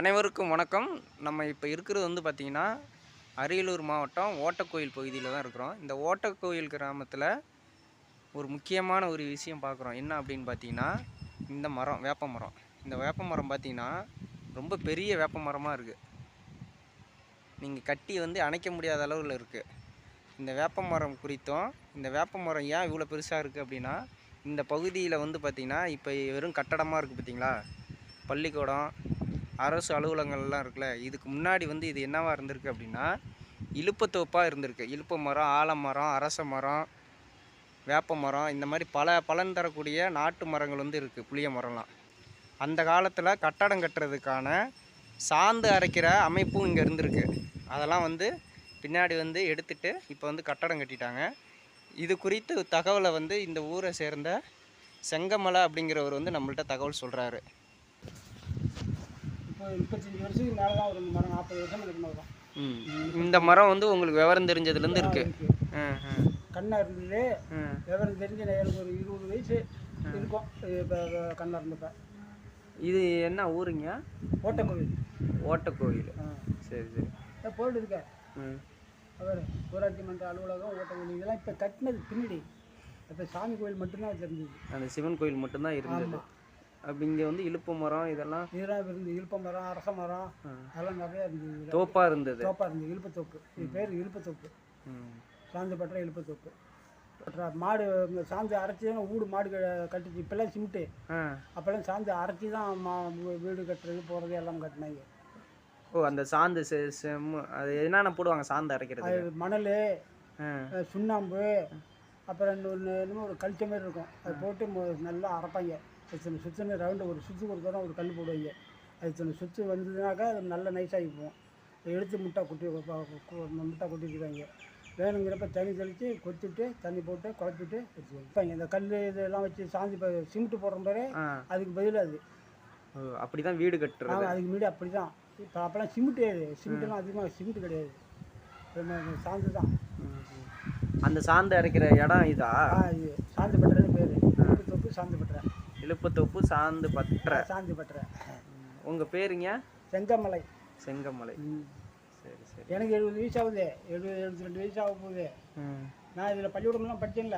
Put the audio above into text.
அனைவருக்கும் வணக்கம். நம்ம இப்போ இருக்கிறது வந்து பார்த்திங்கன்னா அரியலூர் மாவட்டம் ஓட்டக்கோயில் பகுதியில் தான் இருக்கிறோம். இந்த ஓட்டக்கோயில் கிராமத்தில் ஒரு முக்கியமான ஒரு விஷயம் பார்க்குறோம் என்ன அப்படின்னு பார்த்தீங்கன்னா இந்த மரம் வேப்ப மரம். இந்த வேப்ப மரம் பார்த்திங்கன்னா ரொம்ப பெரிய வேப்ப மரமாக இருக்குது நீங்கள் கட்டி வந்து அணைக்க முடியாத அளவில் இருக்குது இந்த வேப்ப மரம் குறித்தும் இந்த வேப்ப மரம் ஏன் இவ்வளோ பெருசாக இருக்குது அப்படின்னா இந்த பகுதியில் வந்து பார்த்திங்கன்னா இப்போ வெறும் கட்டடமாக இருக்குது பார்த்திங்களா பள்ளிக்கூடம் அரசு அலுவலகங்கள்லாம் இருக்குல்ல இதுக்கு முன்னாடி வந்து இது என்னவாக இருந்திருக்கு அப்படின்னா இழுப்பத்தோப்பாக இருந்திருக்கு. இலுப்ப மரம் ஆலமரம் அரச மரம் வேப்ப மரம் இந்த மாதிரி பல பலன் தரக்கூடிய நாட்டு மரங்கள் வந்து இருக்குது புளிய மரம்லாம். அந்த காலத்தில் கட்டடம் கட்டுறதுக்கான சாந்து அரைக்கிற அமைப்பும் இங்கே இருந்திருக்கு. அதெல்லாம் வந்து பின்னாடி வந்து எடுத்துட்டு இப்போ வந்து கட்டடம் கட்டிட்டாங்க. இது குறித்து தகவலை வந்து இந்த ஊரை சேர்ந்த செங்கமலை அப்படிங்கிறவர் வந்து நம்மள்ட்ட தகவல் சொல்கிறாரு இப்போ முப்பத்தஞ்சு வருஷத்துக்கு மேலே தான் ஒரு மரம் நாற்பது வருஷம் இருக்கு வரும் ம். இந்த மரம் வந்து உங்களுக்கு விவரம் தெரிஞ்சதுலேருந்து இருக்கு. கண்ணாக இருந்தது விவரம் தெரிஞ்ச எனக்கு ஒரு இருபது வயசு இருக்கும். இப்போ கண்ணாக இருந்தப்ப இது என்ன ஊருங்க? ஓட்டக்கோவில். ஓட்டக்கோயில் ஆ. சரி சரி. போயிட்டு இருக்க ம் அவர் ஊராட்சி மன்ற அலுவலகம் ஓட்டக்கோவில். இதெல்லாம் இப்போ கட்டினது பின்னாடி. இப்போ சாமி கோயில் மட்டும்தான் வச்சிருந்தது அந்த சிவன் கோயில் மட்டும்தான் இருந்தது. அப்படி இங்கே வந்து இலுப்பு மரம் இதெல்லாம் இதெல்லாம் இருந்து இழுப்ப மரம் அரச மரம். அதெல்லாம் நிறையா இருந்தது. தோப்பாக இருந்தது. தோப்பா இருந்தது இழுப்பத்தோப்பு இது பேர் இழுப்பத்தோப்பு ம். சாந்து பற்ற இழுப்பத்தோப்பு பற்ற மாடு சாந்து அரைச்சி வீடு மாடு கட்டுச்சு. இப்போல்லாம் சிமெண்ட்டு அப்போல்லாம் சாந்து அரைச்சி தான் மா வீடு கட்டுறது போகிறது எல்லாம் கட்டினாங்க. ஓ அந்த சாந்து செ செம்மு அது என்னென்ன போடுவாங்க சாந்து அரைக்கிறது மணல் சுண்ணாம்பு அப்புறம் இன்னொன்று என்னமோ ஒரு கழிச்ச மாதிரி இருக்கும். அது போட்டு மொ- நல்லா அரைப்பாங்க. இத்தனை சுற்றுன்னு ரவுண்டு ஒரு சுற்று தூரம் ஒரு கல் போடுவாங்க. அது இத்தனை சுற்று வந்ததுனாக்கா அது நல்ல நைஸாகி போகும். அதை எடுத்து முட்டை கொட்டி வைப்பா- கு- முட்டை கொட்டிக்கிறாங்க வேணுங்கிறப்ப தண்ணி தெளித்து கொத்திட்டு தண்ணி போட்டு குழப்பிட்டு வச்சுக்கோங்க. இப்போ இந்த கல் இதெல்லாம் வச்சு சாந்தி இப்போ சிமெண்ட் போடுற மாதிரி ஆ. அதுக்கு பதில் அது. ஓ அப்படி தான் வீடு கட்டுறது. ஆமாம் அதுக்கு முன்னாடி அப்படி தான் இப்போ அப்போல்லாம் சிமெண்ட் சிமெண்ட்லாம் அதிகமாக சிமெண்ட் கிடையாது. சாந்து தான் ம், ம். அந்த சாந்து அரைக்கிற இடம் இதா? சாந்து பட்டறைன்னு பேர். தொப்பு சாந்து பட்டறை. இலுப்பத்தோப்பு சாந்து பற்ற சாந்தி பட்டறை. உங்கள் பேருங்க? செங்கமலை. செங்கமலை. ம். சரி சரி. எனக்கு எழுபது வயசு ஆகுது. எழுபது எழுபத்தி ரெண்டு வயசு ஆக போகுது. நான் இதில் பள்ளிக்கூடம்லாம் படித்தேன்ல